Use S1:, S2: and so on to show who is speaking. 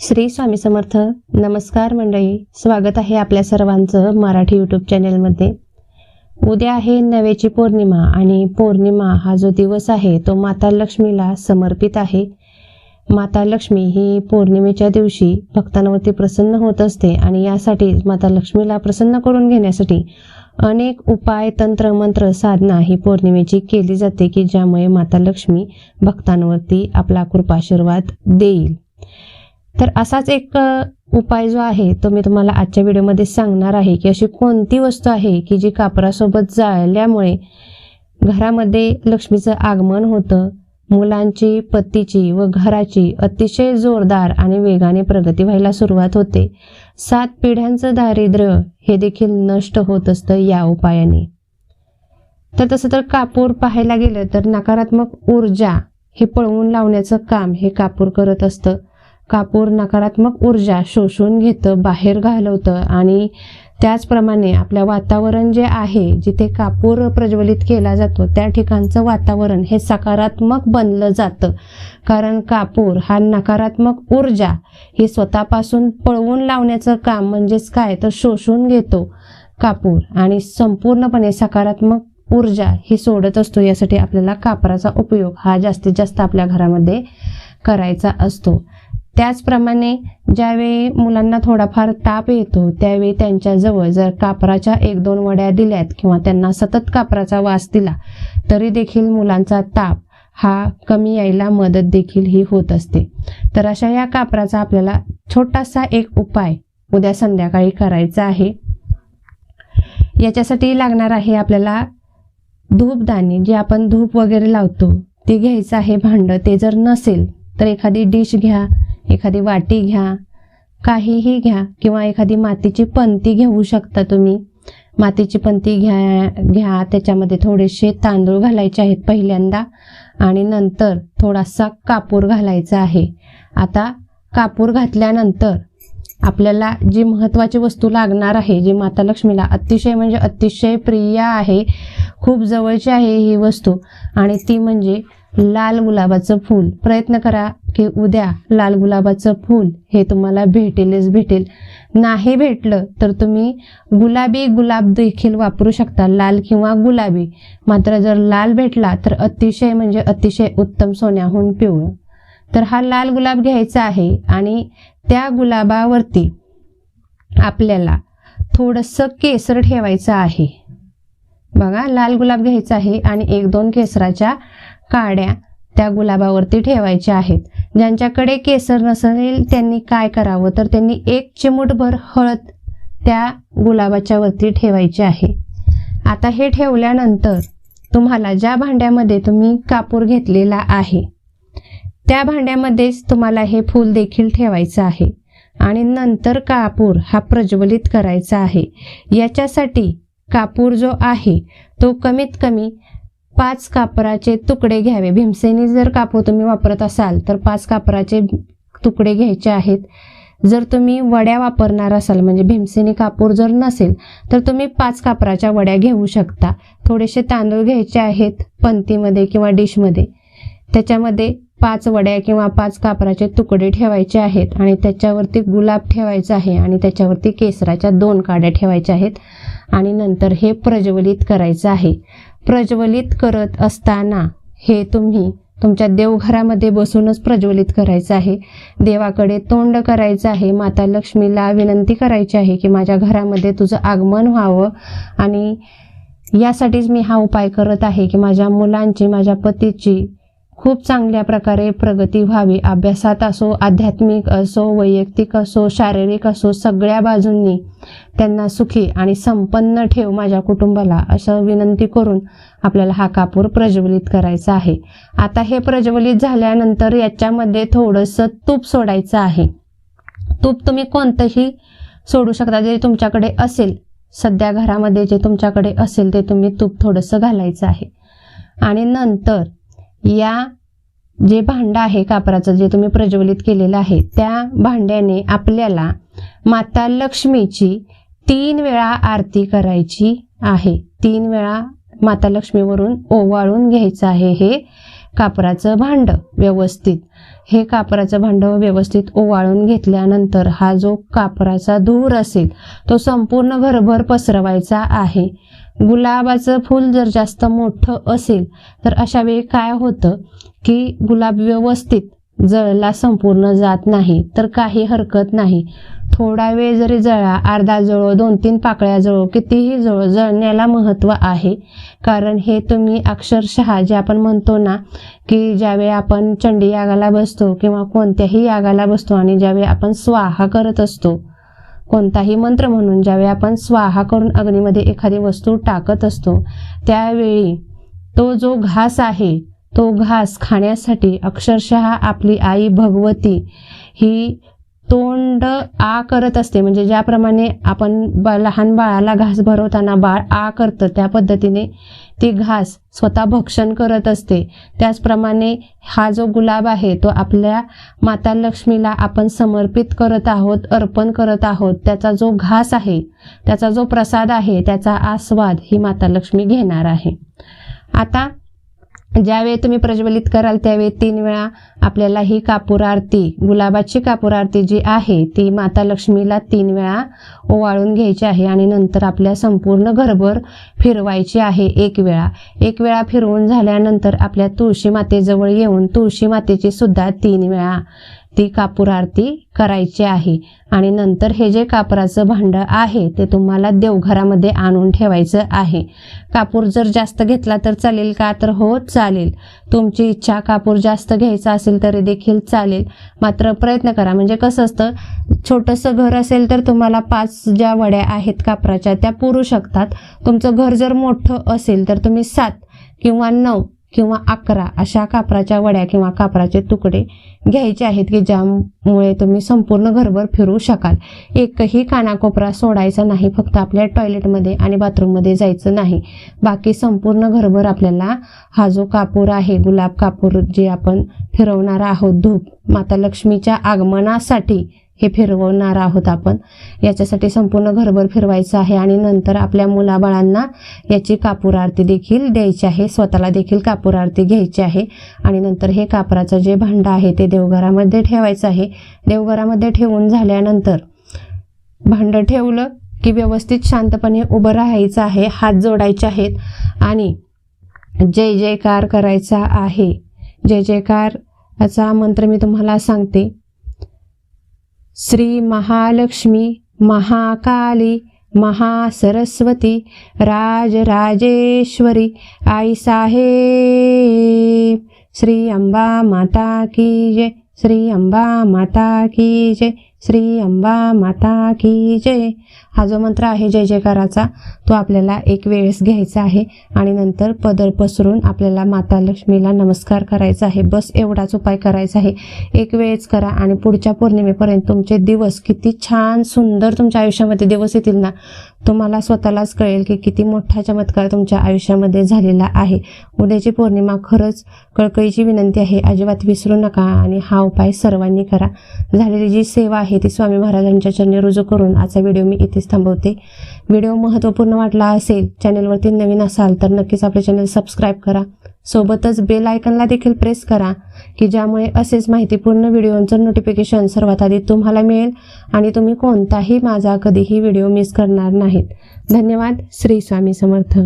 S1: श्री स्वामी समर्थ नमस्कार मंडळी. स्वागत आहे आपल्या सर्वांचं मराठी यूट्यूब चॅनेलमध्ये उद्या आहे नव्याची पौर्णिमा आणि पौर्णिमा हा जो दिवस आहे तो माता लक्ष्मीला समर्पित आहे. माता लक्ष्मी ही पौर्णिमेच्या दिवशी भक्तांवरती प्रसन्न होत असते आणि यासाठी माता लक्ष्मीला प्रसन्न करून घेण्यासाठी अनेक उपाय तंत्र मंत्र साधना ही पौर्णिमेची केली जाते की ज्यामुळे माता लक्ष्मी भक्तांवरती आपला कृपाशीर्वाद देईल. तर असाच एक उपाय जो आहे तो मी तुम्हाला आजच्या व्हिडिओमध्ये सांगणार आहे की अशी कोणती वस्तू आहे की जी कापरासोबत जाळल्यामुळे घरामध्ये लक्ष्मीचं आगमन होतं मुलांची पतीची व घराची अतिशय जोरदार आणि वेगाने प्रगती व्हायला सुरुवात होते. सात पिढ्यांचं दारिद्र्य हे देखील नष्ट होत असतं या उपायाने. तर तसं तर कापूर पाहायला गेलं तर नकारात्मक ऊर्जा हे पळवून लावण्याचं काम हे कापूर करत असतं. कापूर नकारात्मक ऊर्जा शोषून घेतं बाहेर घालवतं आणि त्याचप्रमाणे आपल्या वातावरण जे आहे जिथे कापूर प्रज्वलित केला जातो त्या ठिकाणचं वातावरण हे सकारात्मक बनलं जातं. कारण कापूर हा नकारात्मक ऊर्जा ही स्वतःपासून पळवून लावण्याचं काम म्हणजेच काय? तर शोषून घेतो कापूर आणि संपूर्णपणे सकारात्मक ऊर्जा ही सोडत असतो. यासाठी आपल्याला कापराचा उपयोग हा जास्तीत जास्त आपल्या घरामध्ये करायचा असतो. त्याचप्रमाणे ज्यावेळी मुलांना थोडाफार ताप येतो त्यावेळी त्यांच्याजवळ जर कापराच्या एक दोन वड्या दिल्यात किंवा त्यांना सतत कापराचा वास दिला तरी देखील मुलांचा ताप हा कमी यायला मदत देखील ही होत असते. तर अशा या कापराचा आपल्याला छोटासा एक उपाय उद्या संध्याकाळी करायचा आहे. याच्यासाठी लागणार आहे आपल्याला धूपदाणी जे आपण धूप वगैरे लावतो ते घ्यायचं आहे भांडं ते जर नसेल तर एखादी डिश घ्या. एखादी वाटी घ्या काहीही घ्या किंवा एखादी मातीची पंती घेऊ शकता तुम्ही. मातीची पंती घ्या घ्या त्याच्यामध्ये थोडेसे तांदूळ घालायचे आहेत पहिल्यांदा आणि नंतर थोडासा कापूर घालायचा आहे. आता कापूर घातल्यानंतर आपल्याला जी महत्त्वाची वस्तू लागणार आहे जी माता लक्ष्मीला अतिशय म्हणजे अतिशय प्रिय आहे खूप जवळची आहे ही वस्तू आणि ती म्हणजे लाल गुलाबाचं फूल. प्रयत्न करा की उद्या लाल गुलाबाचं फूल हे तुम्हाला भेटेलच भेटेल. नाही भेटलं तर तुम्ही गुलाबी गुलाब देखील वापरू शकता लाल किंवा गुलाबी. मात्र जर लाल भेटला तर अतिशय म्हणजे अतिशय उत्तम सोन्याहून पिवळं. तर हा लाल गुलाब घ्यायचा आहे आणि त्या गुलाबावरती आपल्याला थोडंसं केसर ठेवायचं आहे. बघा लाल गुलाब घ्यायचा आहे आणि एक दोन केसराच्या काड्या त्या गुलाबावरती ठेवायच्या आहेत. ज्यांच्याकडे केसर नसेल त्यांनी काय करावं? तर त्यांनी एक चिमूटभर हळद त्या गुलाबाच्या वरती ठेवायची आहे. आता हे ठेवल्यानंतर तुम्हाला ज्या भांड्यामध्ये तुम्ही कापूर घेतलेला आहे त्या भांड्यामध्येच तुम्हाला हे फूल देखील ठेवायचं आहे. आणि नंतर कापूर हा प्रज्वलित करायचा आहे. याच्यासाठी कापूर जो आहे तो कमीत कमी पाच कापराचे तुकडे घ्यावे. भीमसेनी जर कापूर तुम्ही वापरत असाल तर पाच कापराचे तुकडे घ्यायचे आहेत. जर तुम्ही वड्या वापरणार असाल म्हणजे भीमसेनी कापूर जर नसेल तर तुम्ही पाच कापराच्या वड्या घेऊ शकता. थोडेसे तांदूळ घ्यायचे आहेत पंतीमध्ये किंवा डिशमध्ये. त्याच्यामध्ये पाच वड्या किंवा पाच कापराचे तुकडे ठेवायचे आहेत आणि त्याच्यावरती गुलाब ठेवायचा आहे आणि त्याच्यावरती केसराच्या दोन काड्या ठेवायच्या आहेत आणि नंतर हे प्रज्वलित करायचं आहे. प्रज्वलित करत असताना हे तुम्ही तुमच्या देवघरामध्ये बसूनच प्रज्वलित करायचं आहे. देवाकडे तोंड करायचं आहे. माता लक्ष्मीला विनंती करायची आहे की माझ्या घरामध्ये तुझं आगमन व्हावं आणि यासाठीच मी हा उपाय करत आहे की माझ्या मुलांची माझ्या पतीची खूप चांगल्या प्रकारे प्रगती व्हावी. अभ्यासात असो आध्यात्मिक असो वैयक्तिक असो शारीरिक असो सगळ्या बाजूंनी त्यांना सुखी आणि संपन्न ठेव माझ्या कुटुंबाला असं विनंती करून आपल्याला हा कापूर प्रज्वलित करायचा आहे. आता हे प्रज्वलित झाल्यानंतर याच्यामध्ये थोडंसं तूप सोडायचं आहे. तूप तुम्ही कोणतंही सोडू शकता जे तुमच्याकडे असेल. सध्या घरामध्ये जे तुमच्याकडे असेल ते तुम्ही तूप थोडंसं घालायचं आहे. आणि नंतर या जे भांडं आहे कापराचं जे तुम्ही प्रज्वलित केलेलं आहे त्या भांड्याने आपल्याला माता लक्ष्मीची तीन वेळा आरती करायची आहे. तीन वेळा माता लक्ष्मीवरून ओवाळून घ्यायचं आहे हे कापराचं भांड व्यवस्थित. हे कापराचं भांड व्यवस्थित ओवाळून घेतल्यानंतर हा जो कापराचा धूर असेल तो संपूर्ण घरभर पसरवायचा आहे. गुलाबाचं फूल जर जास्त मोठं असेल तर अशा वेळी काय होतं की गुलाब व्यवस्थित जळला संपूर्ण जात नाही तर काही हरकत नाही. थोडा वेळ जरी जळा अर्धा जळो दोन तीन पाकळ्या जळो कितीही जळो जळण्याला महत्त्व आहे. कारण हे तुम्ही अक्षरशः जे आपण म्हणतो ना की ज्यावेळी आपण चंडी यागाला बसतो किंवा कोणत्याही यागाला बसतो आणि ज्यावेळी आपण स्वाहा करत असतो कोणताही मंत्र म्हणून ज्यावेळी आपण स्वाहा करून अग्नीमध्ये एखादी वस्तू टाकत असतो त्यावेळी तो जो घास आहे तो घास खाण्यासाठी अक्षरशः आपली आई भगवती ही तोंड आ करत असते. म्हणजे ज्याप्रमाणे आपण बा लहान बाळाला घास भरवताना बाळ आ करतं त्या पद्धतीने ती घास स्वतः भक्षण करत असते. त्याचप्रमाणे हा जो गुलाब आहे तो आपल्या माता लक्ष्मीला आपण समर्पित करत आहोत अर्पण करत आहोत. त्याचा जो घास आहे त्याचा जो प्रसाद आहे त्याचा आस्वाद ही माता लक्ष्मी घेणार आहे. आता ज्यावेळी तुम्ही प्रज्वलित कराल त्यावेळी तीन वेळा आपल्याला ही कापूर आरती गुलाबाची कापूर आरती जी आहे ती माता लक्ष्मीला तीन वेळा ओवाळून घ्यायची आहे आणि नंतर आपल्या संपूर्ण घरभर फिरवायची आहे एक वेळा. एक वेळा फिरवून झाल्यानंतर आपल्या तुळशी मातेजवळ येऊन तुळशी मातेची सुद्धा तीन वेळा ती कापूर आरती करायची आहे. आणि नंतर हे जे कापराचं भांडं आहे ते तुम्हाला देवघरामध्ये आणून ठेवायचं आहे. कापूर जर जास्त घेतला तर चालेल का? तर हो चालेल. तुमची इच्छा कापूर जास्त घ्यायचा असेल तरी देखील चालेल. मात्र प्रयत्न करा. म्हणजे कसं असतं छोटंसं घर असेल तर तुम्हाला पाच ज्या वड्या आहेत कापराच्या त्या पुरू शकतात. तुमचं घर जर मोठं असेल तर तुम्ही सात किंवा नऊ किंवा अकरा अशा कापराच्या वड्या किंवा कापराचे तुकडे घ्यायचे आहेत की ज्यामुळे तुम्ही संपूर्ण घरभर फिरू शकाल. एकही कानाकोपरा सोडायचा नाही फक्त आपल्या टॉयलेटमध्ये आणि बाथरूममध्ये जायचं नाही. बाकी संपूर्ण घरभर आपल्याला हा जो कापूर आहे गुलाब कापूर जे आपण फिरवणार आहोत धूप माता लक्ष्मीच्या आगमनासाठी हे फिरवणार आहोत आपण. याच्यासाठी संपूर्ण घरभर फिरवायचं आहे आणि नंतर आपल्या मुलाबाळांना याची कापूर आरती देखील द्यायची आहे. स्वतःला देखील कापूर आरती घ्यायची आहे. आणि नंतर हे कापराचं जे भांडं आहे ते देवघरामध्ये ठेवायचं आहे. देवघरामध्ये ठेवून झाल्यानंतर भांडं ठेवलं की व्यवस्थित शांतपणे उभं राहायचं आहे. हात जोडायचे आहेत. आणि जय जयकार करायचा आहे. जय जयकाराचा मंत्र मी तुम्हाला सांगते. श्री महालक्ष्मी महाकाली महासरस्वती राजराजेश्वरी आई साहेब। श्री अंबा माता की जय श्री अंबा माता की जय। श्री अंबा माता की जय. हा जो मंत्र आहे जय जयकाराचा तो आपल्याला एक वेळेस घ्यायचा आहे आणि नंतर पदर पसरून आपल्याला माता लक्ष्मीला नमस्कार करायचा आहे. बस एवढाच उपाय करायचा आहे. एक वेळेस करा आणि पुढच्या पौर्णिमेपर्यंत तुमचे दिवस किती छान सुंदर तुमच्या आयुष्यामध्ये दिवस येतील ना. तुम्हाला स्वतःलाच कळेल की किती मोठा चमत्कार तुमच्या आयुष्यामध्ये झालेला आहे. उद्याची पौर्णिमा खरंच कळकळीची विनंती आहे. अजिबात विसरू नका आणि हा उपाय सर्वांनी करा. झालेली जी सेवा आहे ती स्वामी महाराजांच्या चरणी रुजू करून आजचा व्हिडिओ मी इथेच थांबवते. व्हिडिओ महत्त्वपूर्ण वाटला असेल चॅनलवरती नवीन असाल तर नक्कीच आपले चॅनल सबस्क्राईब करा. सोबतच बेल आयकनला देखील प्रेस करा की ज्यामुळे असेच माहितीपूर्ण व्हिडिओंचं नोटिफिकेशन सर्वात आधी तुम्हाला मिळेल आणि तुम्ही कोणताही माझा कधीही व्हिडिओ मिस करणार नाहीत. धन्यवाद. श्री स्वामी समर्थ.